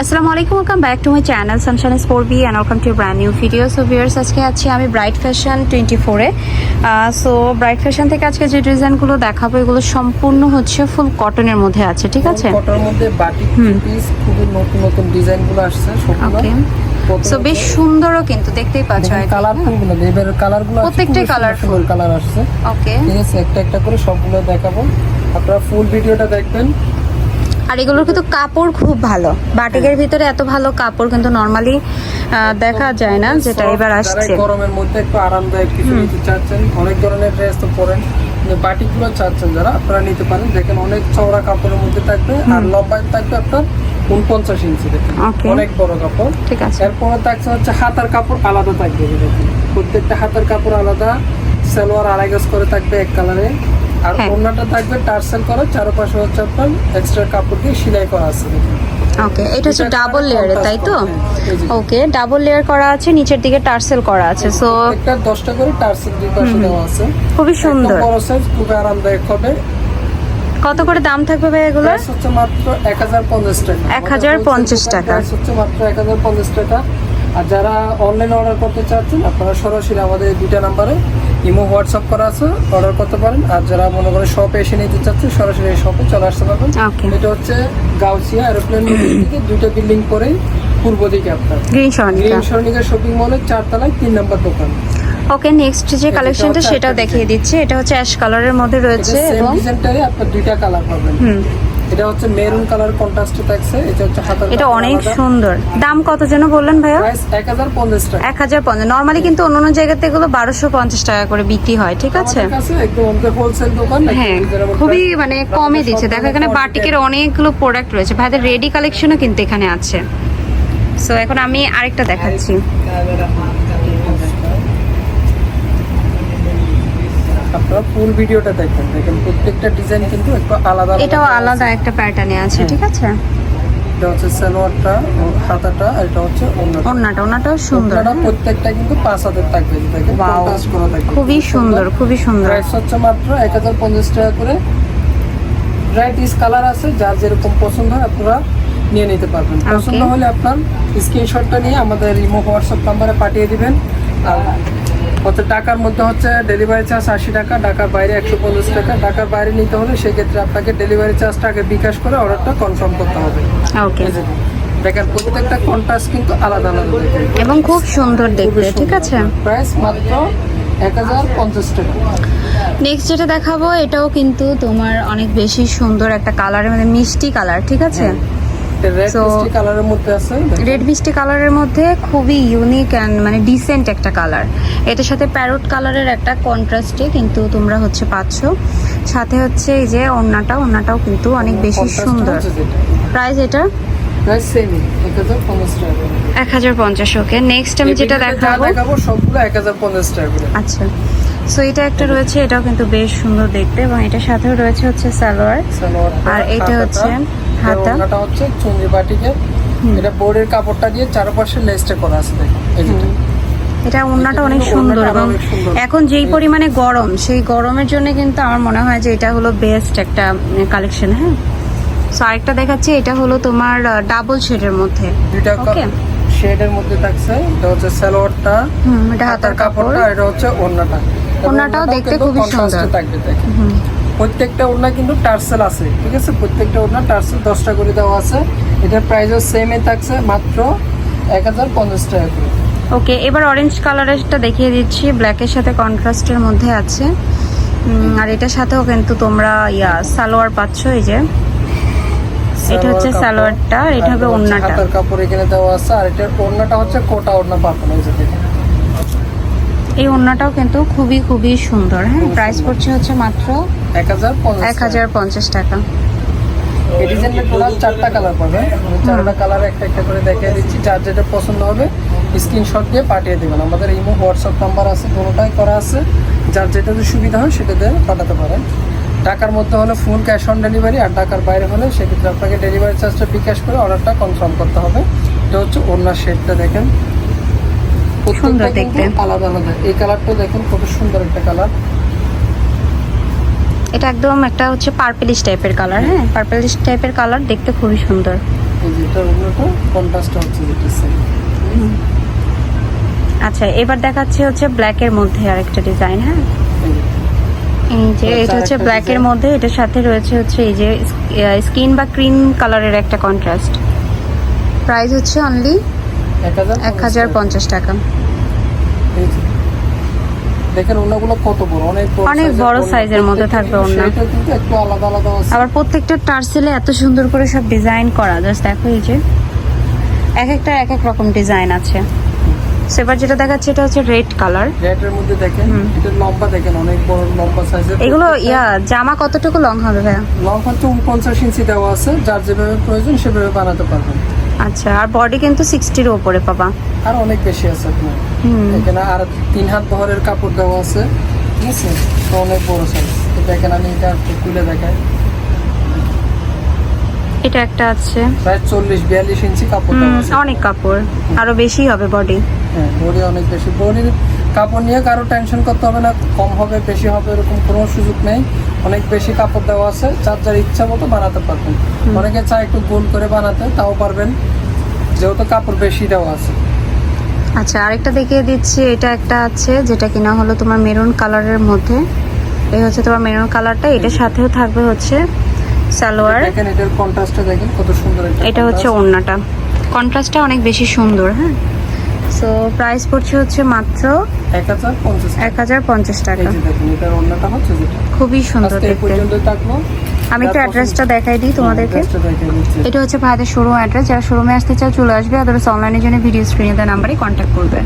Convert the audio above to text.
আসসালামু আলাইকুম welcome back to my channel Sunshine Sport B and welcome to brand new video so viewers আজকে আছি আমি bright fashion twenty ফোরে so bright fashion থেকে আজকে যে ডিজাইনগুলো দেখাবো এগুলো সম্পূর্ণ হচ্ছে ফুল কটনের মধ্যে আছে ঠিক আছে? ফটোর মধ্যে বাটিক পিস খুবই নতুন নতুন ডিজাইনগুলো আসছে ওকে সো বেশ সুন্দরও কিন্তু দেখতেই পাচ্ছ কালারফুলগুলো এবার কালারগুলো প্রত্যেকটাই colourful। কালার আসছে। ওকে ঠিক আছে একটা একটা করে সবগুলো দেখাবো। আপনারা ফুল ভিডিওটা দেখবেন। আর এগুলোর কিন্তু কাপড় খুব ভালো। বাটিকের ভিতরে এত ভালো কাপড় কিন্তু নর্মালি দেখা যায় না যেটা এবার আসছে। গরমের মধ্যে একটু আরামদায়ক কিছু নিতে চাচ্ছেন অনেক ধরনের ড্রেস তো পরেন বাটিকগুলো চাচ্ছেন যারা আপনারা নিতে পারেন। দেখেন অনেক চওড়া কাপড়ের মধ্যে থাকবে আর লম্বায় থাকবে আপনার উনপঞ্চাশ ইঞ্চি অনেক বড় কাপড়। ঠিক আছে। এরপরে থাকছে হচ্ছে হাতার কাপড় আলাদা থাকবে প্রত্যেকটা হাতার কাপড় আলাদা সালোয়ার আড়াই গজ করে থাকবে এক কালারে আর হ্যাঁ। ওড়নাটা থাকবে টার্সেল করা চারপাশে হচ্ছে আপনার এক্সট্রা কাপড় দিয়ে সেলাই করা আছে। ওকে এটা হচ্ছে ডাবল লেয়ারে তাই তো। ওকে ডাবল লেয়ার করা আছে নিচের দিকে টার্সেল করা আছে সো একটা দশটা করে টার্সেল দুই পাশে দেওয়া আছে। খুবই সুন্দর। বড় সাইজ খুবই আরামদায়ক হবে। কত করে দাম থাকবে ভাই এগুলো? হচ্ছে মাত্র এক হাজার পঞ্চাশ টাকা। 1050 টাকা। হচ্ছে মাত্র এক হাজার পঞ্চাশ টাকা। আর যারা অনলাইন অর্ডার করতে চাচ্ছেন আপনারা সরাসরি আমাদের দুইটা নাম্বারে ইমো হোয়াটসঅ্যাপ করা আছে অর্ডার করতে পারেন। আর যারা মনে করেন শপে এসে নিতে চাচ্ছেন সরাসরি এই শপে চলে আসতে পারবেন। এটা হচ্ছে গাউসিয়া এরোপ্লেন থেকে দুইটা বিল্ডিং পরেই পূর্ব দিকে আপনার। গ্রিন স্বর্ণিকা শপিং মলের চারতলায় তিন নাম্বার দোকান। ওকে নেক্সট যে কালেকশনটা সেটাও দেখিয়ে দিচ্ছি। এটা হচ্ছে অ্যাশ কালারের মধ্যে রয়েছে এবং আপনার দুইটা কালার পাবেন। হুম। এটা হচ্ছে মেরুন কালার কন্ট্রাস্টে থাকছে এটা হচ্ছে হাতার এটা অনেক সুন্দর। দাম কত যেন বললেন ভাইয়া? প্রাইস এক হাজার পঞ্চাশ টাকা। এক হাজার পঞ্চাশ। নর্মালি কিন্তু অন্য অন্য জায়গাতে এগুলো বারোশো পঞ্চাশ টাকা করে বিক্রি হয় ঠিক আছে? একদম হোলসেল দোকান হ্যাঁ খুবই মানে কমে দিচ্ছে। দেখো এখানে বাটিকের অনেকগুলো প্রোডাক্ট রয়েছে। ভাইদের রেডি কালেকশনও কিন্তু এখানে আছে। সো এখন আমি আরেকটা দেখাচ্ছি। আপনারা ফুল ভিডিওটা দেখবেন দেখেন প্রত্যেকটা ডিজাইন কিন্তু একটু আলাদা এটাও আলাদা একটা প্যাটার্নে আছে ঠিক আছে? এটা হচ্ছে সালোয়ারটা হাতাটা আর এটা হচ্ছে ওন্নাটা ওন্নাটাও সুন্দর ওড়নাটা প্রত্যেকটা কিন্তু পাঁচ হাতের থাকবে দেখেন Wow. করা থাকবে। খুবই সুন্দর খুবই সুন্দর। প্রাইস হচ্ছে মাত্র এক হাজার পঞ্চাশ টাকা করে। ভ্যারাইটিস কালার আছে যার যেরকম পছন্দ হয় আপনারা নিয়ে নিতে পারবেন। পছন্দ হলে আপনার স্ক্রিনশটটা নিয়ে আমাদের ইমো হোয়াটসঅ্যাপ নাম্বারে পাঠিয়ে দিবেন। আর হচ্ছে টাকার মধ্যে হচ্ছে ডেলিভারি চার্জ আশি টাকা ঢাকার বাইরে একশো পঞ্চাশ টাকা। ঢাকার বাইরে নিতে হলে সেক্ষেত্রে আপনাকে ডেলিভারি চার্জটা আগে বিকাশ করে অর্ডারটা কনফার্ম করতে হবে। ওকে দেখেন প্রত্যেকটা কন্ট্রাস্ট কিন্তু আলাদা আলাদা এবং খুব সুন্দর দেখতে ঠিক আছে? প্রাইস মাত্র এক হাজার পঞ্চাশ টাকা। নেক্সট যেটা দেখাবো এটাও কিন্তু তোমার অনেক বেশি সুন্দর একটা কালারের মানে মিষ্টি কালার ঠিক আছে? রেড মিষ্টি কালারের মধ্যে খুবই ইউনিক অ্যান্ড মানে ডিসেন্ট একটা কালার এটার সাথে প্যারোট কালারের একটা কন্ট্রাস্টে কিন্তু তোমরা হচ্ছে পাচ্ছ। সাথে হচ্ছে এই যে ওড়নাটা ওড়নাটাও কিন্তু অনেক বেশি সুন্দর। প্রাইস এটা? এক হাজার পঞ্চাশ ওকে নেক্সট আমি যেটা দেখাবো সবগুলো এক হাজার পঞ্চাশ টাকা আচ্ছা। সো এটা একটা রয়েছে এটাও কিন্তু বেশ সুন্দর দেখতে। এবং এটার সাথেও রয়েছে হচ্ছে সালোয়ার। আর হাতাটা, হচ্ছে হাতা। ওড়নাটা হচ্ছে চুনরি বাটিকে এটা বোর্ডের কাপড়টা দিয়ে চারপাশে লেসটা করা আছে দেখুন এটা। ওড়নাটা অনেক সুন্দর এবং এখন যেই পরিমাণে গরম সেই গরমের জন্য কিন্তু আমার মনে হয় যে এটা হলো বেস্ট একটা কালেকশন হ্যাঁ? সো আরেকটা দেখাচ্ছি এটা হলো তোমার ডাবল শেডের মধ্যে। ওকে শেডের মধ্যে থাকছে এটা হচ্ছে সালোয়ারটা হুম এটা হাতার কাপড় কাপড়টা আর এটা হচ্ছে ওড়নাটা। ওড়নাটাও দেখতে খুবই সুন্দর। থাকবে হুম। প্রত্যেকটা ওড়না কিন্তু টার্সেল আছে ঠিক আছে? প্রত্যেকটা ওড়না টার্সেল দশটা করে দেওয়া আছে। এটার প্রাইসও সেমই থাকছে মাত্র এক হাজার পঞ্চাশ টাকা করে। ওকে এবার অরেঞ্জ কালারেরটা দেখিয়ে দিচ্ছি। ব্ল্যাকের সাথে কন্ট্রাস্টের মধ্যে আছে। আর এটার সাথেও কিন্তু তোমরা ইয়া সালোয়ার পাচ্ছ এই যে। এটা হচ্ছে সালোয়ারটা এটা হবে ওড়নাটা। কাপড় এখানে দেওয়া আছে আর এটার ওড়নাটা হচ্ছে কোটা ওড়না পাবেন এই যে দেখেন। এই ওড়নাটাও কিন্তু খুবই খুবই সুন্দর। হ্যাঁ প্রাইস। পড়ছে হচ্ছে মাত্র এক হাজার পঞ্চাশ টাকা। এই ডিজাইনের টোটাল চারটা কালার পাবে। চারটা কালার একটা একটা করে দেখিয়ে দিচ্ছি। যার যেটা পছন্দ হবে স্ক্রিনশট দিয়ে পাঠিয়ে দেবেন। আমাদের ইমো হোয়াটসঅ্যাপ নাম্বার আছে করা আছে। যার সুবিধা হয় সেটা দিয়ে পাঠাতে পারেন। টাকার মধ্যে হলে ফুল ক্যাশ অন ডেলিভারি আর টাকার বাইরে হলে সেক্ষেত্রে আপনাকে ডেলিভারি চার্জটা বিকাশ করে অর্ডারটা কনফার্ম করতে হবে। এটা হচ্ছে ওনার শেডটা দেখেন। সুন্দর দেখতে। আলাদা আলাদা। এই কালারটা দেখেন কত সুন্দর একটা কালার এটা একদম একটা হচ্ছে পার্পেলিশ টাইপের কালার হ্যাঁ? পার্পেলিশ টাইপের কালার দেখতে খুবই সুন্দর। আচ্ছা এবার দেখাচ্ছে হচ্ছে ব্ল্যাকের মধ্যে আরেকটা ডিজাইন হ্যাঁ? এই যে। এটা হচ্ছে আরেকটা ব্ল্যাকের মধ্যে এটার সাথে রয়েছে হচ্ছে এই যে স্কিন বা ক্রিম কালারের একটা কন্ট্রাস্ট প্রাইস হচ্ছে অনলি এক হাজার? পঞ্চাশ টাকা। দেখেন ওনাগুলো কত বড় অনেক অনেক বড় size-এর মধ্যে থাকবে ওড়না। কিন্তু একটু আলাদা আলাদা আছে। আবার প্রত্যেকটা টার্সেলে এত সুন্দর করে সব ডিজাইন করা জাস্ট দেখো এই যে। এক একটা এক এক রকম ডিজাইন আছে। এবার যেটা দেখাচ্ছে এটা হচ্ছে রেড কালার রেটের মধ্যে দেখেন। এটা লম্বা দেখেন অনেক বড় লম্বা সাইজের এগুলো ইয়া জামা কতটুকু লং হবে ভাইয়া? লং হচ্ছে উনপঞ্চাশ ইঞ্চি দেওয়া আছে। যার যেভাবে প্রয়োজন সেভাবে বানাতে পারবেন। আচ্ছা আর বডি কিন্তু সিক্সটির ওপরে পাবা আর অনেক বেশি আছে আপনার। এখানে আর তিন হাত বহরের কাপড় দেওয়া আছে ঠিক আছে? তো অনেক বড় সাইজ দেখেন আমি এটা একটু খুলে দেখাই। এটা একটা আছে। প্রায় চল্লিশ বিয়াল্লিশ ইঞ্চি কাপড় আছে। অনেক কাপড়। আরও বেশি হবে বডি হ্যাঁ বডি অনেক বেশি। বডির কাপড় নিয়ে কারও টেনশন করতে হবে না কম হবে বেশি হবে এরকম কোনো সুযোগ নেই। অনেক বেশি কাপড় দেওয়া আছে যার যার ইচ্ছা মতো বানাতে পারবেন। অনেকে চায় একটু গোল করে বানাতে তাও পারবেন। যেহেতু কাপড় বেশি দেওয়া আছে। আচ্ছা আরেকটা দেখিয়ে দিচ্ছি এটা একটা আছে যেটা কিনা হলো তোমার মেরুন কালারের মধ্যে। এই হচ্ছে তোমার মেরুন কালারটা এটার সাথেও থাকবে হচ্ছে সালোয়ার। দেখেন এটার কন্ট্রাস্টটা দেখেন কত সুন্দর এটা হচ্ছে। ওড়নাটা। কন্ট্রাস্টটা অনেক বেশি সুন্দর হ্যাঁ? সো প্রাইস পড়ছে হচ্ছে মাত্র এক হাজার পঞ্চাশ টাকা। খুবই সুন্দর আমি একটু অ্যাড্রেসটা দেখাই দিই তোমাদেরকে। দিচ্ছি। এটা হচ্ছে ভাইদের শোরুম অ্যাড্রেস যারা শোরুমে আসতে চাও চলে আসবে। আদারস অনলাইনের জন্য ভিডিও স্ক্রিনে দেওয়া নাম্বারে কন্ট্যাক্ট করবে।